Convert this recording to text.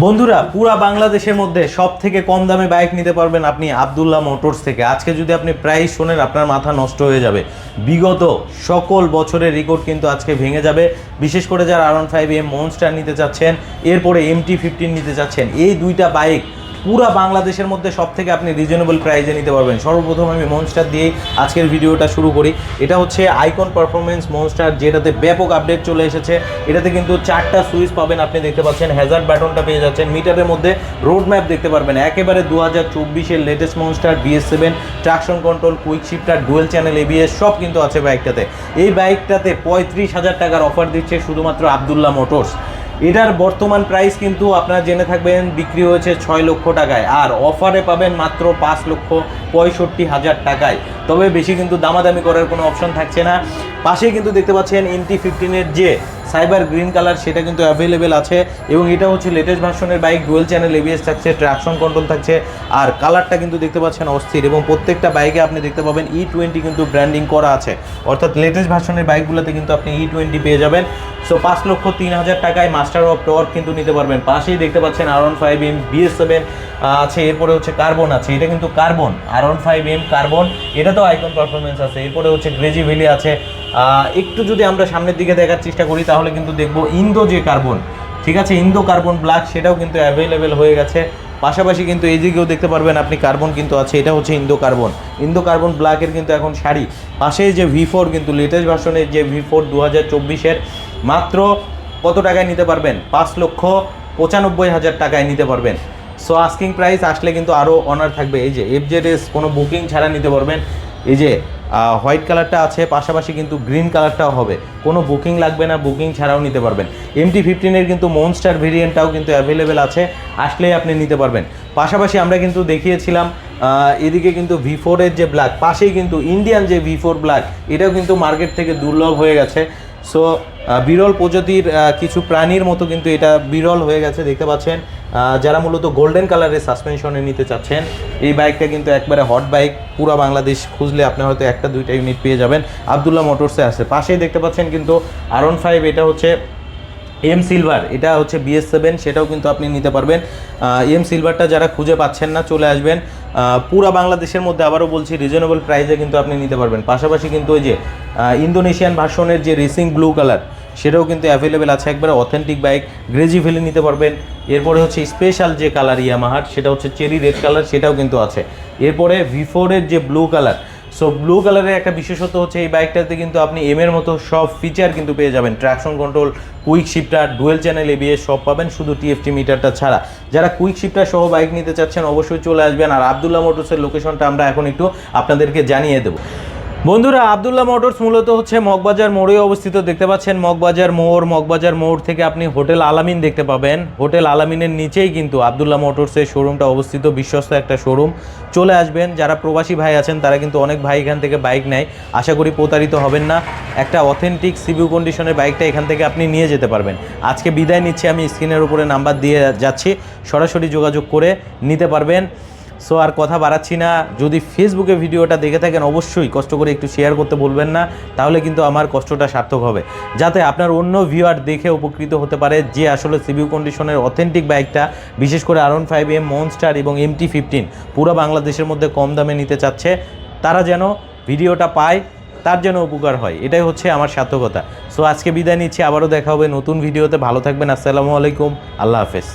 বন্ধুরা, পুরা বাংলাদেশের মধ্যে সব থেকে কম দামে বাইক নিতে পারবেন আপনি আবদুল্লাহ মোটরস থেকে। আজকে যদি আপনি প্রাইস শোনেন, আপনার মাথা নষ্ট হয়ে যাবে। বিগত সকল বছরের রেকর্ড কিন্তু আজকে ভেঙে যাবে। বিশেষ করে যারা R one five M monster নিতে চাচ্ছেন, এরপরে এম টি ফিফটিন নিতে চাচ্ছেন, এই দুইটা বাইক পুরা বাংলাদেশের মধ্যে সব থেকে আপনি রিজনেবল প্রাইসে নিতে পারবেন। সর্বপ্রথম আমি মনস্টার দিয়েই আজকের ভিডিওটা শুরু করি। এটা হচ্ছে আইকন পারফরমেন্স মনস্টার যেটাতে ব্যাপক আপডেট চলে এসেছে। এটাতে কিন্তু চারটা সুইচ পাবেন, আপনি দেখতে পাচ্ছেন হ্যাজার্ড বাটনটা পেয়ে যাচ্ছেন। মিটারের মধ্যে রোড ম্যাপ দেখতে পারবেন। একেবারে দু হাজার চব্বিশের latest monster BS seven traction control quick shifter dual channel ABS সব কিন্তু আছে বাইকটাতে এই বাইকটাতে পঁয়ত্রিশ হাজার টাকার অফার দিচ্ছে শুধুমাত্র আবদুল্লাহ মোটরস এটার বর্তমান প্রাইস কিন্তু আপনারা জেনে থাকবেন, বিক্রি হয়েছে ছয় লক্ষ টাকায়। আর অফারে পাবেন মাত্র পাঁচ লক্ষ পঁয়ষট্টি হাজার টাকায়। তবে বেশি কিন্তু দামাদামি করার কোনো অপশন থাকছে না। পাশেই কিন্তু দেখতে পাচ্ছেন এমটি ফিফটিনের যে সাইবার গ্রিন কালার সেটা কিন্তু অ্যাভেলেবেল আছে এবং এটা হচ্ছে লেটেস্ট ভার্সনের বাইক ডুয়েল চ্যানেল এবিএস থাকছে ট্রাকশন কন্ট্রোল থাকছে আর কালারটা কিন্তু দেখতে পাচ্ছেন অস্থির এবং প্রত্যেকটা বাইকে আপনি দেখতে পাবেন ই টোয়েন্টি কিন্তু ব্র্যান্ডিং করা আছে। অর্থাৎ লেটেস্ট ভার্সনের বাইকগুলোতে কিন্তু আপনি ই টোয়েন্টি পেয়ে যাবেন। সো পাঁচ লক্ষ তিন হাজার টাকায় মাস্টার অফ টর্ক কিন্তু নিতে পারবেন। পাশেই দেখতে পাচ্ছেন R one five M BS seven আছে, এরপরে হচ্ছে কার্বন আছে। এটা কিন্তু carbon R one five M carbon এটা তো আইকন পারফরমেন্স আছে। এরপরে হচ্ছে গ্রেজি ভ্যালি আছে। একটু যদি আমরা সামনের দিকে দেখার চেষ্টা করি তাহলে কিন্তু দেখব ইন্দো যে কার্বন, ঠিক আছে? ইন্দো কার্বন ব্ল্যাক, সেটাও কিন্তু অ্যাভেলেবেল হয়ে গেছে। পাশাপাশি কিন্তু এই দিকেও দেখতে পারবেন আপনি কার্বন কিন্তু আছে, এটা হচ্ছে ইন্দো কার্বন। ইন্দো কার্বন ব্ল্যাকের কিন্তু এখন শাড়ি। পাশে যে ভি ফোর কিন্তু লেটেস্ট ভার্সনের যে ভি ফোর দু হাজার চব্বিশের, মাত্র কত টাকায় নিতে পারবেন? পাঁচ লক্ষ পঁচানব্বই হাজার টাকায় নিতে পারবেন। সো আস্কিং প্রাইস আসলে কিন্তু আরও অনার থাকবে। এই যে এফজেডএস কোনো বুকিং ছাড়া নিতে পারবেন। এই যে হোয়াইট কালারটা আছে, পাশাপাশি কিন্তু গ্রিন কালারটাও হবে। কোনো বুকিং লাগবে না, বুকিং ছাড়াও নিতে পারবেন। এমটি ফিফটিনের কিন্তু মনস্টার ভেরিয়েন্টটাও কিন্তু অ্যাভেলেবেল আছে, আসলেই আপনি নিতে পারবেন। পাশাপাশি আমরা কিন্তু দেখিয়েছিলাম এদিকে কিন্তু ভি ফোরের যে ব্ল্যাক পাশেই কিন্তু ইন্ডিয়ান যে ভি ফোর ব্ল্যাক এটাও কিন্তু মার্কেট থেকে দুর্লভ হয়ে গেছে। সো বিরল প্রজাতির কিছু প্রাণীর মতো কিন্তু এটা বিরল হয়ে গেছে, দেখতে পাচ্ছেন। যারা মূলত গোল্ডেন কালারের সাসপেনশনে নিতে চাচ্ছেন, এই বাইকটা কিন্তু একবারে হট বাইক পুরো বাংলাদেশ খুঁজলে আপনি হয়তো একটা, দুইটা ইউনিট পেয়ে যাবেন। আবদুল্লাহ মোটরসে আছে। পাশেই দেখতে পাচ্ছেন কিন্তু আর ফাইভ এটা হচ্ছে এম সিলভার এটা হচ্ছে বিএস সেভেন সেটাও কিন্তু আপনি নিতে পারবেন। এম সিলভারটা যারা খুঁজে পাচ্ছেন না, চলে আসবেন। পুরা বাংলাদেশের মধ্যে আবারও বলছি রিজনেবল প্রাইসে কিন্তু আপনি নিতে পারবেন। পাশাপাশি কিন্তু ওই যে ইন্দোনেশিয়ান ভার্সনের যে রেসিং ব্লু কালার, সেটাও কিন্তু অ্যাভেলেবেল আছে। একবারে অথেন্টিক বাইক গ্রেজি ভ্যালি নিতে পারবেন। এরপরে হচ্ছে স্পেশাল যে কালার ইয়ামাহার সেটা হচ্ছে চেরি রেড কালার, সেটাও কিন্তু আছে। এরপরে ভিফোরের যে ব্লু কালার সো ব্লু কালারের একটা বিশেষত্ব হচ্ছে এই বাইকটাতে কিন্তু আপনি এম এর মতো সব ফিচার কিন্তু পেয়ে যাবেন। Traction control quick shifter dual channel ABS সব পাবেন, শুধু টিএফটি মিটারটা ছাড়া। যারা কুইক শিফটার সহ বাইক নিতে চাচ্ছেন, অবশ্যই চলে আসবেন। আর আবদুল্লাহ মোটরসের লোকেশনটা আমরা এখন একটু আপনাদেরকে জানিয়ে দেবো। বন্ধুরা, আবদুল্লাহ মোটরস মূলত হচ্ছে মগবাজার মোড়ে অবস্থিত। দেখতে পাচ্ছেন মগবাজার মোড় মগবাজার মোড় থেকে আপনি হোটেল আলামিন দেখতে পাবেন। হোটেল আলামিনের নিচেই কিন্তু আবদুল্লাহ মোটরসের শোরুমটা অবস্থিত, বিশ্বস্ত একটা শোরুম। চলে আসবেন, যারা প্রবাসী ভাই আছেন, তারা কিন্তু অনেক ভাই এখান থেকে বাইক নেয়। আশা করি প্রতারিত হবেন না। একটা অথেন্টিক সিভিউ কন্ডিশনের বাইকটা এখান থেকে আপনি নিয়ে যেতে পারবেন। আজকে বিদায় নিচ্ছি, আমি স্ক্রিনের উপরে নাম্বার দিয়ে যাচ্ছি। সরাসরি যোগাযোগ করে নিতে পারবেন। সো আর কথা বাড়াচ্ছি না। যদি ফেসবুকে ভিডিওটা দেখে থাকেন, অবশ্যই কষ্ট করে একটু শেয়ার করতে বলবেন না, তাহলে কিন্তু আমার কষ্টটা সার্থক হবে। যাতে আপনার অন্য ভিউয়ার দেখে উপকৃত হতে পারে যে আসলে সিভিউ কন্ডিশনের অথেন্টিক বাইকটা বিশেষ করে আর ফাইভ এম মনস্টার এবং এমটি ফিফটিন পুরো বাংলাদেশের মধ্যে কম দামে নিতে চাচ্ছে। তারা যেন ভিডিওটা পায়, তার যেন উপকার হয়, এটাই হচ্ছে আমার সার্থকতা। সো আজকে বিদায় নিচ্ছি, আবারও দেখা হবে নতুন ভিডিওতে। ভালো থাকবেন, আসসালামু আলাইকুম, আল্লাহ হাফেজ।